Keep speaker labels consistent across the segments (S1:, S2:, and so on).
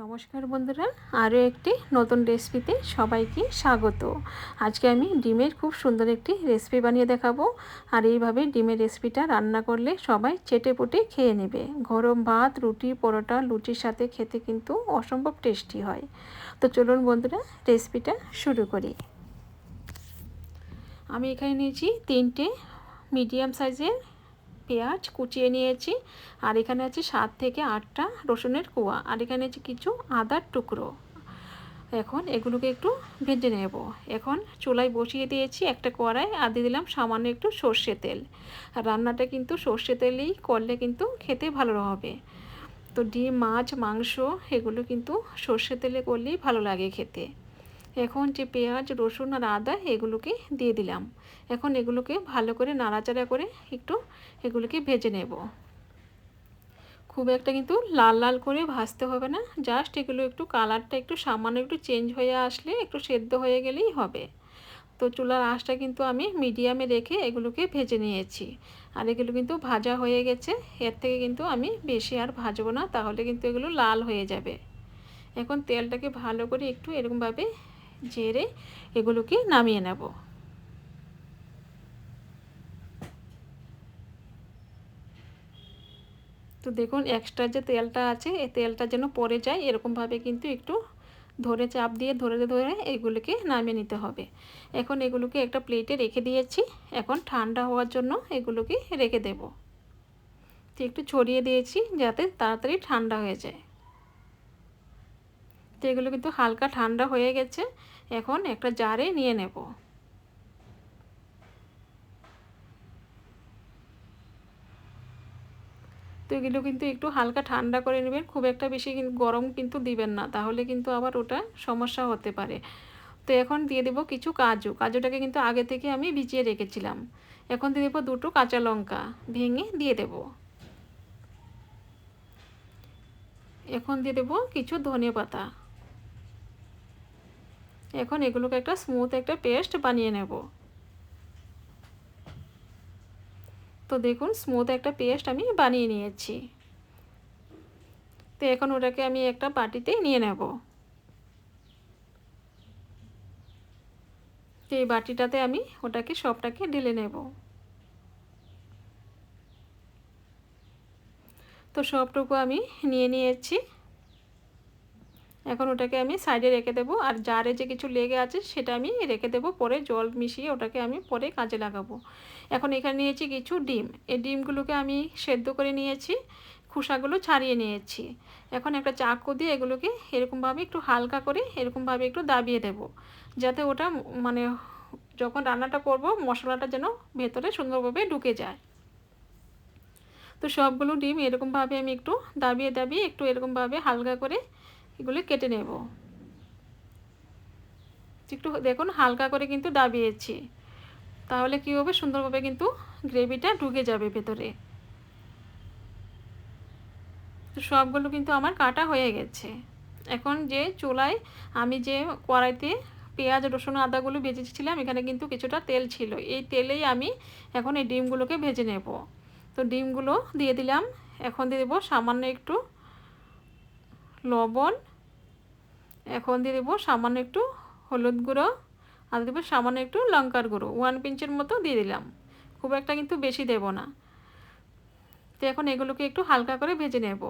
S1: নমস্কার বন্ধুরা, আরও একটি নতুন রেসিপিতে সবাইকে স্বাগত। আজকে আমি ডিমের খুব সুন্দর একটি রেসিপি বানিয়ে দেখাবো। আর এইভাবে ডিমের রেসিপিটা রান্না করলে সবাই চেটে পুটে খেয়ে নেবে। গরম ভাত, রুটি, পরোটা, লুচির সাথে খেতে কিন্তু অসম্ভব টেস্টি হয়। তো চলুন বন্ধুরা রেসিপিটা শুরু করি। আমি এখানে নিয়েছি তিনটে মিডিয়াম সাইজের পেঁয়াজ কুচিয়ে নিয়েছি। আর এখানে আছে সাত থেকে আটটা রসুনের কুয়া। আর এখানে আছে কিছু আদার টুকরো। এখন এগুলোকে একটু ভেজে নেব। এখন চুলায় বসিয়ে দিয়েছি একটা কড়াই আর দিয়ে দিলাম সামান্য একটু সর্ষে তেল। আর রান্নাটা কিন্তু সর্ষে তেলেই করলে কিন্তু খেতে ভালো হবে। তো ডিম, মাছ, মাংস এগুলো কিন্তু সর্ষে তেলে করলেই ভালো লাগে খেতে। এখন যে পেঁয়াজ, রসুন আর আদা এগুলোকে দিয়ে দিলাম। এখন এগুলোকে ভালো করে নাড়াচাড়া করে একটু এগুলোকে ভেজে নেব। খুব একটা কিন্তু লাল লাল করে ভাজতে হবে না জাস্ট এগুলো একটু কালারটা একটু সামান্য একটু চেঞ্জ হয়ে আসলে একটু সেদ্ধ হয়ে গেলেই হবে। তো চুলার আঁচটা কিন্তু আমি মিডিয়ামে রেখে এগুলোকে ভেজে নিয়েছি। আর এগুলো কিন্তু ভাজা হয়ে গেছে, এর থেকে কিন্তু আমি বেশি আর ভাজবো না, তাহলে কিন্তু এগুলো লাল হয়ে যাবে। এখন তেলটাকে ভালো করে একটু এরকমভাবে জেরে এগুলোকে নামিয়ে নেব। তো দেখুন এক্সট্রা যে তেলটা আছে, এই তেলটা যেন পড়ে যায়, এরকমভাবে কিন্তু একটু ধরে চাপ দিয়ে ধরে ধরে এগুলোকে নামিয়ে নিতে হবে। এখন এগুলোকে একটা প্লেটে রেখে দিয়েছি। এখন ঠান্ডা হওয়ার জন্য এগুলোকে রেখে দেব। তো একটু ছড়িয়ে দিয়েছি যাতে তাড়াতাড়ি ঠান্ডা হয়ে যায়। তো এগুলো কিন্তু হালকা ঠান্ডা হয়ে গেছে। এখন একটা জারে নিয়ে নেব। তো এগুলো কিন্তু একটু হালকা ঠান্ডা করে নেবেন, খুব একটা বেশি গরম কিন্তু দিবেন না, তাহলে কিন্তু আবার ওটা সমস্যা হতে পারে। তো এখন দিয়ে দেবো কিছু কাজু। কাজুটাকে কিন্তু আগে থেকে আমি ভিজিয়ে রেখেছিলাম। এখন দিয়ে দেবো দুটো কাঁচা লঙ্কা, ভেঙে দিয়ে দেব। এখন দিয়ে দেবো কিছু ধনে পাতা এখন এগুলোকে একটা স্মুথ একটা পেস্ট বানিয়ে নেব। তো দেখুন স্মুথ একটা পেস্ট আমি বানিয়ে নিয়েছি। তো এখন ওটাকে আমি একটা বাটিতে নিয়ে নেব। তো এই বাটিটাতে আমি ওটাকে সবটাকে ঢেলে নেব। তো সবটুকু আমি নিয়ে নিয়েছি। এখন ওটাকে আমি সাইডে রেখে দেবো। আর জারে যে কিছু লেগে আছে, সেটা আমি রেখে দেবো। পরে জল মিশিয়ে ওটাকে আমি পরে কাজে লাগাবো। এখন এখানে নিয়েছি কিছু ডিম। এই ডিমগুলোকে আমি সেদ্ধ করে নিয়েছি, খোসাগুলো ছাড়িয়ে নিয়েছি। এখন একটা চাকু দিয়ে এগুলোকে এরকমভাবে একটু হালকা করে এরকমভাবে একটু দাবিয়ে দেব। যাতে ওটা মানে যখন রান্নাটা করব, মশলাটা যেন ভেতরে সুন্দরভাবে ঢুকে যায়। তো সবগুলো ডিম এরকমভাবে আমি একটু দাবিয়ে দাবিয়ে একটু এরকমভাবে হালকা করে এগুলো কেটে নেব। একটু দেখুন, হালকা করে কিন্তু দাবিয়েছি। তাহলে কী হবে? সুন্দরভাবে কিন্তু গ্রেভিটা ঢুকে যাবে ভেতরে। তো সবগুলো কিন্তু আমার কাটা হয়ে গেছে। এখন যে চুলায় আমি যে কড়াইতে পেঁয়াজ, রসুন, আদাগুলো ভেজেছিলাম, এখানে কিন্তু কিছুটা তেল ছিল। এই তেলেই আমি এখন এই ডিমগুলোকে ভেজে নেব। তো ডিমগুলো দিয়ে দিলাম। এখন দিয়ে দেবো সামান্য একটু লবণ। এখন দিয়ে দেবো সামান্য একটু হলুদ গুঁড়ো। আর দেবো সামান্য একটু লঙ্কার গুঁড়ো। ওয়ান পিঞ্চের মতো দিয়ে দিলাম। খুব একটা কিন্তু বেশি দেব না। তো এখন এগুলোকে একটু হালকা করে ভেজে নেব।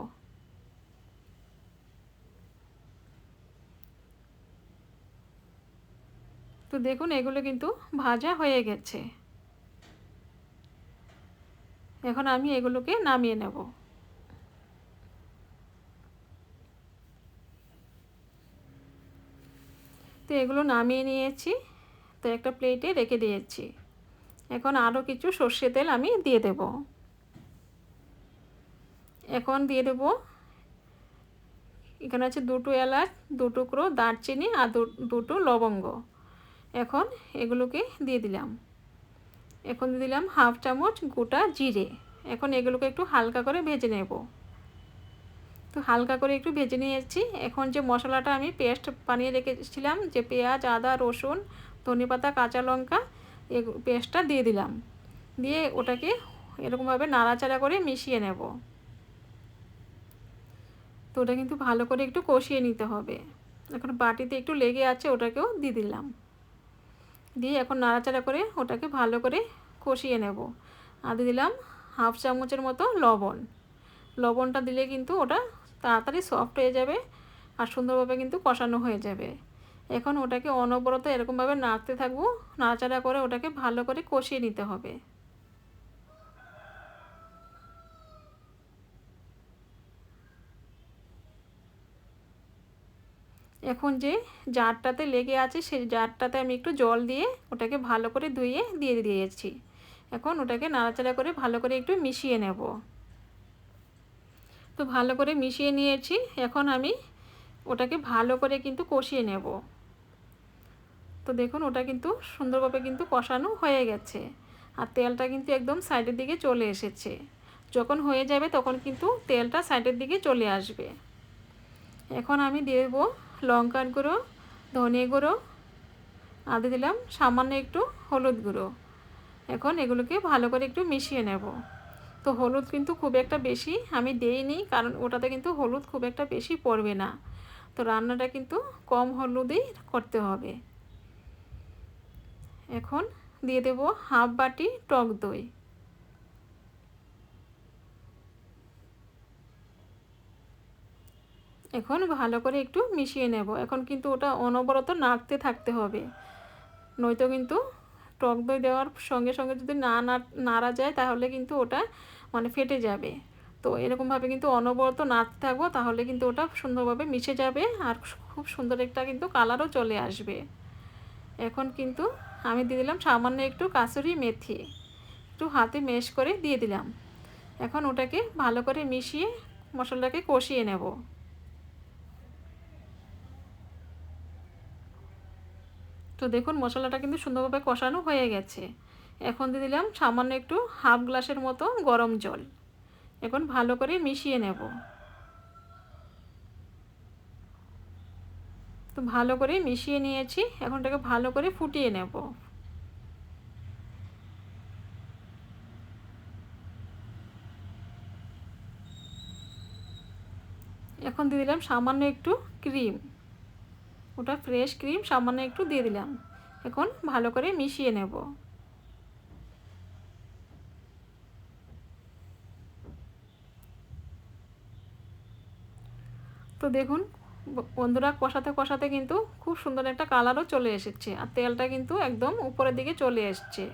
S1: তো দেখুন, এগুলো কিন্তু ভাজা হয়ে গেছে। এখন আমি এগুলোকে নামিয়ে নেব। তো এগুলো নামিয়ে নিয়েছি। তো একটা প্লেটে রেখে দিয়েছি। এখন আরও কিছু সর্ষে তেল আমি দিয়ে দেব। এখন দিয়ে দেব এখানে আছে দুটো এলাচ, দু টুকরো দারচিনি আর দুটো লবঙ্গ। এখন এগুলোকে দিয়ে দিলাম। এখন দিলাম হাফ চামচ গোটা জিরে। এখন এগুলোকে একটু হালকা করে ভেজে নেব। তো হালকা করে একটু ভেজে নিয়েছি। এখন যে মশলাটা আমি পেস্ট বানিয়ে রেখেছিলাম, যে পেঁয়াজ, আদা, রসুন ধনে পাতা কাঁচা লঙ্কা পেস্টটা দিয়ে দিলাম। দিয়ে ওটাকে এরকমভাবে নাড়াচাড়া করে মিশিয়ে নেব। তো ওটা কিন্তু ভালো করে একটু কষিয়ে নিতে হবে। এখন বাটিতে একটু লেগে আছে, ওটাকেও দিয়ে দিলাম। দিয়ে এখন নাড়াচাড়া করে ওটাকে ভালো করে কষিয়ে নেব। আর দিয়ে দিলাম হাফ চামচের মতো লবণ। লবণটা দিলে কিন্তু ওটা তাড়াতাড়ি সফট হয়ে যাবে আর সুন্দরভাবে কিন্তু কষানো হয়ে যাবে। এখন ওটাকে অনবরত এরকমভাবে নাড়তে থাকব, নাড়াচাড়া করে ওটাকে ভালো করে কষিয়ে নিতে হবে। এখন যে জারটাতে লেগে আছে সেই জারটাতে আমি একটু জল দিয়ে ওটাকে ভালো করে ধুয়ে, দিয়ে দিয়েছি। এখন ওটাকে নাড়াচাড়া করে ভালো করে একটু মিশিয়ে নেব। তো ভালো করে মিশিয়ে নিয়েছি। এখন আমি ওটাকে ভালো করে কিন্তু কষিয়ে নেব। তো দেখুন, ওটা কিন্তু সুন্দরভাবে কিন্তু কষানো হয়ে গেছে। আর তেলটা কিন্তু একদম সাইডের দিকে চলে এসেছে। যখন হয়ে যাবে তখন কিন্তু তেলটা সাইডের দিকে চলে আসবে। এখন আমি দেব লঙ্কার গুঁড়ো, ধনে গুঁড়ো আদে দিলাম সামান্য একটু হলুদ গুঁড়ো। এখন এগুলোকে ভালো করে একটু মিশিয়ে নেব। তো হলুদ কিন্তু খুব একটা বেশি আমি দেইনি, কারণ ওটাতে কিন্তু হলুদ খুব একটা বেশি পড়বে না। তো রান্নাটা কিন্তু কম হলুদেই করতে হবে। এখন দিয়ে দেব হাফ বাটি টক দই। এখন ভালো করে একটু মিশিয়ে নেব। এখন কিন্তু ওটা অনবরত নাড়তে থাকতে হবে। নয়তো কিন্তু টক দই দেওয়ার সঙ্গে সঙ্গে যদি না নাড়া যায়, তাহলে কিন্তু ওটা মানে ফেটে যাবে। তো এরকমভাবে কিন্তু অনবরত নাড়তে থাকব, তাহলে কিন্তু ওটা সুন্দরভাবে মিশে যাবে আর খুব সুন্দর একটা কিন্তু কালারও চলে আসবে। এখন কিন্তু আমি দিয়ে দিলাম সামান্য একটু কাসুরি মেথি, একটু হাতে মেশ করে দিয়ে দিলাম। এখন ওটাকে ভালো করে মিশিয়ে মশলাটাকে কষিয়ে নেব। তো দেখুন, মশলাটা কিন্তু সুন্দরভাবে কষানো হয়ে গেছে। এখন দিয়ে দিলাম সামান্য একটু হাফ গ্লাসের মতো গরম জল। এখন ভালো করে মিশিয়ে নেব। তো ভালো করে মিশিয়ে নিয়েছি, এখন এটাকে ভালো করে ফুটিয়ে নেব। এখন দিয়ে দিলাম সামান্য একটু ক্রিম। ওটা ফ্রেশ ক্রিম সামান্য একটু দিয়ে দিলাম। এখন ভালো করে মিশিয়ে নেব। তো দেখুন বন্ধুরা কষাতে কষাতে কিন্তু খুব সুন্দর একটা কালারও চলে এসেছে আর তেলটা কিন্তু একদম উপরের দিকে চলে এসছে।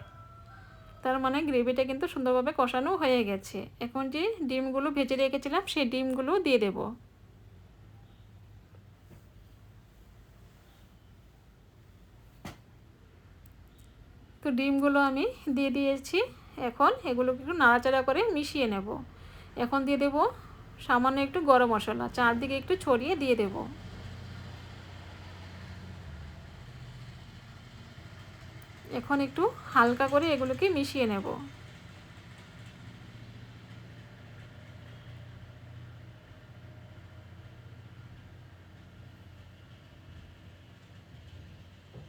S1: তার মানে গ্রেভিটা কিন্তু সুন্দরভাবে কষানো হয়ে গেছে। এখন যে ডিমগুলো ভেজে রেখেছিলাম, সেই ডিমগুলো দিয়ে দেবো। তো ডিমগুলো আমি দিয়ে দিয়েছি। এখন এগুলোকে একটু নাড়াচাড়া করে মিশিয়ে নেব। এখন দিয়ে দেব সামান্য একটু গরম মশলা। চারদিকে একটু ছড়িয়ে দিয়ে দেব। এখন একটু হালকা করে এগুলোকে মিশিয়ে নেব।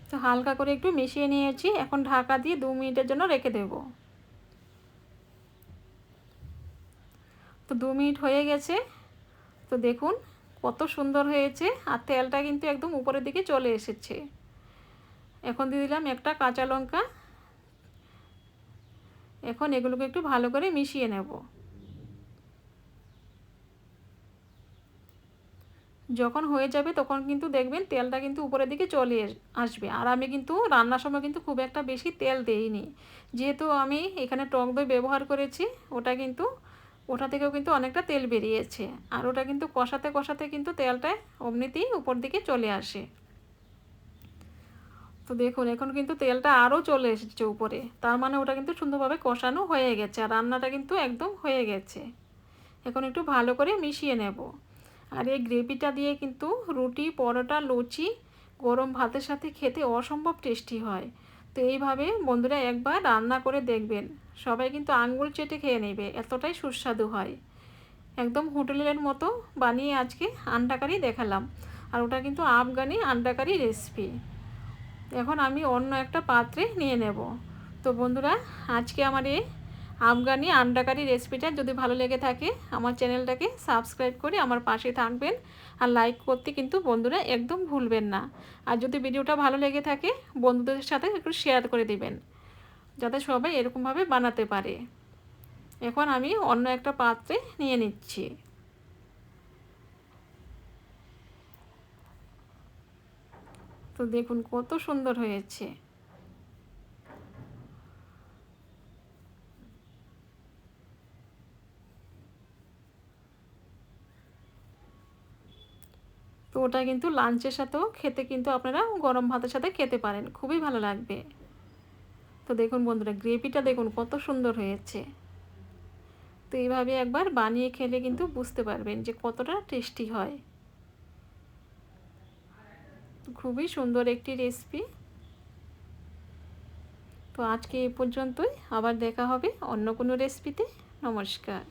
S1: তো হালকা করে একটু মিশিয়ে নিয়েছি। এখন ঢাকা দিয়ে দু মিনিটের জন্য রেখে দেব। তো দু মিনিট হয়ে গেছে। তো দেখুন কত সুন্দর হয়েছে আর তেলটা কিন্তু একদম উপরের দিকে চলে এসেছে। এখন দিয়ে দিলাম একটা কাঁচা লঙ্কা। এখন এগুলোকে একটু ভালো করে মিশিয়ে নেব। যখন হয়ে যাবে তখন কিন্তু দেখবেন তেলটা কিন্তু উপরের দিকে চলে আসবে। আর আমি কিন্তু রান্নার সময় কিন্তু খুব একটা বেশি তেল দেইনি। যেহেতু আমি এখানে টক দই ব্যবহার করেছি, ওটা কিন্তু ওটা থেকেও কিন্তু অনেকটা তেল বেরিয়েছে। আর ওটা কিন্তু কষাতে কষাতে কিন্তু তেলটা অমনিতেই উপর দিকে চলে আসে। তো দেখুন, এখন কিন্তু তেলটা আরও চলে এসেছে উপরে। তার মানে ওটা কিন্তু সুন্দরভাবে কষানো হয়ে গেছে। আর রান্নাটা কিন্তু একদম হয়ে গেছে। এখন একটু ভালো করে মিশিয়ে নেব। আর এই গ্রেভিটা দিয়ে কিন্তু রুটি, পরোটা, লুচি, গরম ভাতের সাথে খেতে অসম্ভব টেস্টি হয়। তো এইভাবে বন্ধুরা একবার রান্না করে দেখবেন। সবাই কিন্তু আঙ্গুল চেটে খেয়ে নেবে, এতটাই সুস্বাদু হয়। একদম হোটেলের মতো বানিয়ে আজকে আন্ডাকারি দেখালাম। আর ওটা কিন্তু আফগানি আন্ডাকারি রেসিপি এখন আমি অন্য একটা পাত্রে নিয়ে নেব। তো বন্ধুরা, আজকে আমার এই আফগানি আন্ডাকারি রেসিপিটা যদি ভালো লেগে থাকে, আমার চ্যানেলটাকে সাবস্ক্রাইব করে আমার পাশে থাকবেন। আর লাইক করতে কিন্তু বন্ধুরা একদম ভুলবেন না। আর যদি ভিডিওটা ভালো লেগে থাকে, বন্ধুদের সাথে একটু শেয়ার করে দিবেন, যাতে সবাই এরকমভাবে বানাতে পারে। এখন আমি অন্য একটা পাত্রে নিয়ে নিচ্ছি। তো দেখুন কত সুন্দর হয়েছে। ওটা কিন্তু লাঞ্চের সাথেও খেতে কিন্তু আপনারা গরম ভাতের সাথে খেতে পারেন। খুবই ভালো লাগবে। তো দেখুন বন্ধুরা, গ্রেভিটা দেখুন কত সুন্দর হয়েছে। তো এইভাবে একবার বানিয়ে খেলে কিন্তু বুঝতে পারবেন যে কতটা টেস্টি হয়। খুবই সুন্দর একটি রেসিপি। তো আজকে এ পর্যন্তই। আবার দেখা হবে অন্য কোনো রেসিপিতে। নমস্কার।